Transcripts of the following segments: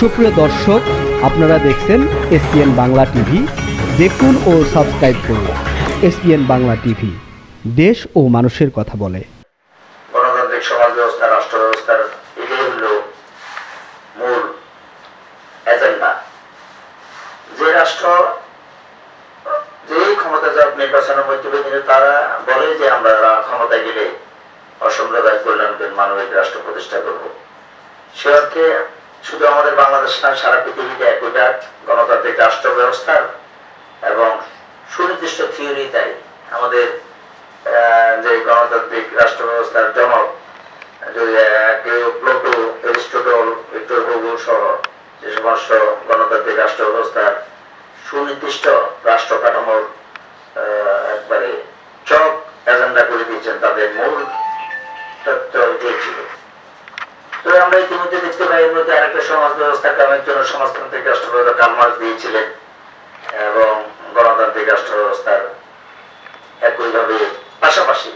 সুপ্রিয় দর্শক, আপনারা দেখছেন এসপিএন বাংলা টিভি। দেখুন ও সাবস্ক্রাইব করুন এসপিএন বাংলা টিভি। দেশ ও মানুষের কথা বলে। গণতান্ত্রিক সমাজ ব্যবস্থা, রাষ্ট্র ব্যবস্থার এটাই হলো মূল এজেন্ডা যে রাষ্ট্র, যেই ক্ষমতা যাক নির্বাচনের মধ্যে দিয়ে তারা বলে যে আমরা ক্ষমতায় গেলে অসাম্প্রদায়িক কল্যাণকের মানবিক রাষ্ট্র প্রতিষ্ঠা করব। সে অর্থে শুধু আমাদের বাংলাদেশ না সারা পৃথিবীতে একইটা গণতান্ত্রিক রাষ্ট্র ব্যবস্থার এবং সুনির্দিষ্ট থিওরি তাই আমাদের যে গণতান্ত্রিক রাষ্ট্র ব্যবস্থার জনক প্লোটো, এরিস্টোটল, ভিক্টর সহ যে সমস্ত গণতান্ত্রিক রাষ্ট্র ব্যবস্থার সুনির্দিষ্ট রাষ্ট্র কাঠামোর একবারে চক এজেন্ডা করে দিয়েছেন, তাদের মূল তত্ত্ব তো আমরা ইতিমধ্যে দেখতে পাই এর মধ্যে আরেকটা সমাজ ব্যবস্থা কামের জন্য সমাজতান্ত্রিক রাষ্ট্র ব্যবস্থা কালমার্ক দিয়েছিলেন এবং গণতান্ত্রিক রাষ্ট্র ব্যবস্থার একইভাবে পাশাপাশি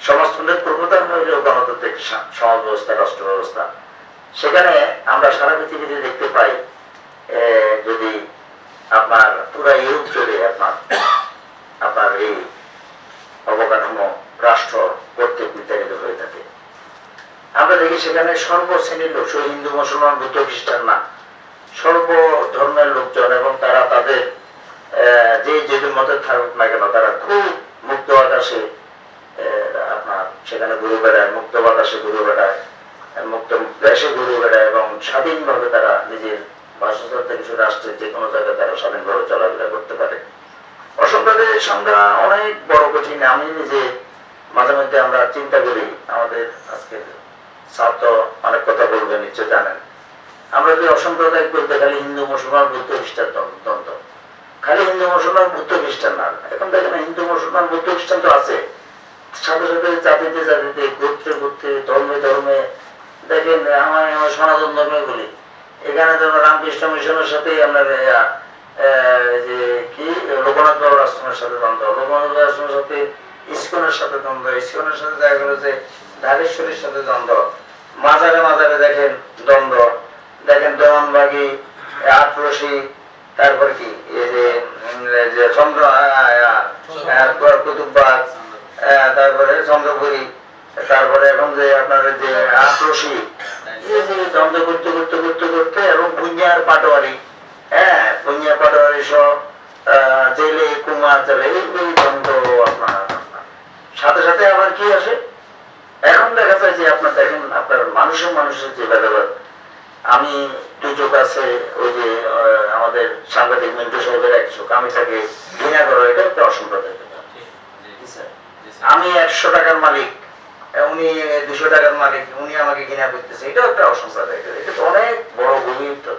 সমাজতন্ত্রের প্রবর্তন হইল গণতান্ত্রিক সমাজ ব্যবস্থা রাষ্ট্র ব্যবস্থা সেখানে আমরা সারা পৃথিবীতে দেখতে পাই যদি আপনার পুরা ইউরোপ জুড়ে আপনার এই অবকাঠামো রাষ্ট্র কর্তৃক বিতাড়িত হয়ে থাকে আমরা দেখি সেখানে সর্বশ্রেণীর লোক, শুধু হিন্দু, মুসলমান, বুদ্ধ, খ্রিস্টান না সর্ব ধর্মের লোকজন এবং তারা তাদের যে যে মতে থাকুক না কেন, তারা খুব মুক্ত আকাশে আপনার সেখানে ঘুরে বেড়ায় মুক্ত বাতাসে ঘুরে বেড়ায় মুক্ত দেশে ঘুরে বেড়ায় এবং স্বাধীনভাবে তারা নিজের বাসস্থান থেকে শুরু রাষ্ট্রের যে কোনো জায়গায় তারা স্বাধীনভাবে চলাফেরা করতে পারে। অসম্প্রদায়ের সংজ্ঞা অনেক বড় কঠিন। আমি নিজে মাঝে মধ্যে আমরা চিন্তা করি আমাদের আজকের ছাত্র অনেক কথা বলবে নিশ্চয় জানেন। আমরা যে অসাম্প্রদায়িক বলতে খালি হিন্দু মুসলমান বুদ্ধ খ্রিস্টান দ্বন্দ্ব- খালি হিন্দু মুসলমান বুদ্ধ খ্রিস্টান না। এখন দেখেন হিন্দু মুসলমান বুদ্ধ খ্রিস্টান তো আছে। সাথে সাথে জাতিতে জাতিতে গোত্রে গোত্রে ধর্মে ধর্মে। দেখেন আমার সনাতন ধর্মে বলি। এখানে ধরো রামকৃষ্ণ মিশনের সাথে আহ, যে কি? লোকনাথ বাবুর আশ্রমের সাথে দ্বন্দ্ব। লোকনাথ বাবুর আশ্রমের সাথে ইস্কনের সাথে দ্বন্দ্ব। ইস্কনের সাথে দেখা গেল যে ধারেশ্বরীর সাথে দ্বন্দ্ব। মাজারে মাজারে দেখেন দ্বন্দ্ব। দেখেন দেওয়ানবাগি আটরসি তারপর কি? চন্দ্র কুতুববাগ তারপরে চন্দ্রপুরী, তারপরে এখন যে আপনার যে দ্বন্দ্ব করতে করতে করতে করতে এবং পুঞ্জার পাটোয়ারি হ্যাঁ পাটোয়ারি সহ জেলে, কুমার, জেলে, এই এই দ্বন্দ্ব আপনার। সাথে সাথে আবার কি আসে এখন দেখা যায় যে আপনার দেখেন আপনার মানুষের মানুষের যে ভেদাভেদ। আমি দুই চোখ আছে ওই যে আমাদের সাংবাদিক মিন্টু সাহেবের এক চোখ। আমি তাকে ঘৃণা করো এটা একটা অসাম্প্রদায়িক আমি একশো টাকার মালিক উনি দুশো টাকার মালিক উনি আমাকে ঘৃণা করতেছে। এটাও একটা অসাম্প্রদায়িক এটা তো অনেক বড় গভীর।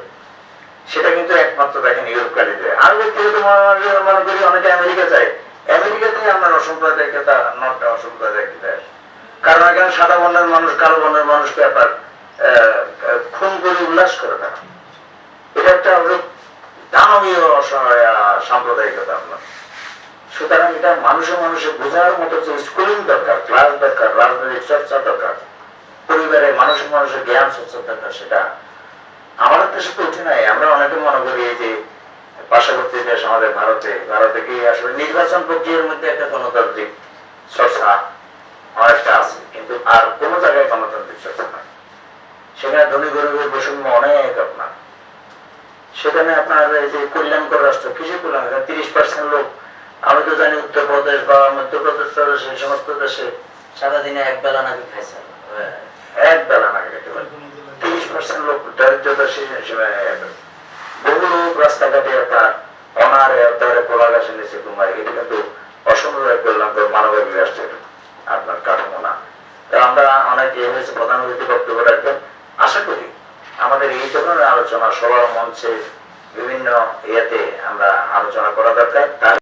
সেটা কিন্তু একমাত্র দেখেন ইউরোপ কালিতে আর ব্যক্তিগত মনে- করি অনেকে আমেরিকা যায়। আমেরিকাতে আমরা অসাম্প্রদায়িকতা নটটা অসাম্প্রদায়িকতা। কারণ এখানে সাদা বর্ণের মানুষ কালো বর্ণের মানুষকে আহ, খুন করে উল্লাস করে তারা এটা একটা দানবীয় সাম্প্রদায়িকতা আপনার। সুতরাং এটা মানুষের মানুষের বোঝার মতো যে স্কুলিং দরকার ক্লাস দরকার রাজনৈতিক চর্চা দরকার পরিবারে মানুষের মানুষের জ্ঞান চর্চা দরকার সেটা আমাদের দেশে তো উঠে নাই। আমরা অনেকে মনে করি যে পার্শ্ববর্তী দেশ আমাদের ভারতে ভারতে কি আসলে নির্বাচন প্রক্রিয়ার মধ্যে একটা গণতান্ত্রিক চর্চা অনেকটা আছে কিন্তু আর কোন জায়গায় গণতান্ত্রিক চর্চা নাই সেখানে ধনী গরিবের বৈষম্য অনেক আপনার। সেখানে আপনার এই যে কল্যাণকর রাষ্ট্র, কিসে কল্যাণ তিরিশ পার্সেন্ট লোক। আমি তো জানি উত্তরপ্রদেশ বা মধ্যপ্রদেশ প্রদেশ এই সমস্ত দেশে সারাদিনে এক বেলা নাকি খাইছে এক বেলা নাকি খেতে তিরিশ পার্সেন্ট লোক দরিদ্রতা বহু লোক রাস্তাঘাটে আপনার অনারে অর্ধারে এটা কিন্তু অসম্ভব করলাম করে মানবিক আপনার কাঠামো না। আমরা অনেক এ হয়েছে প্রধান অতিথি বক্তব্য রাখবেন। আশা করি আমাদের এই ধরনের আলোচনা সবার মঞ্চে বিভিন্ন ইয়েতে আমরা আলোচনা করা দরকার।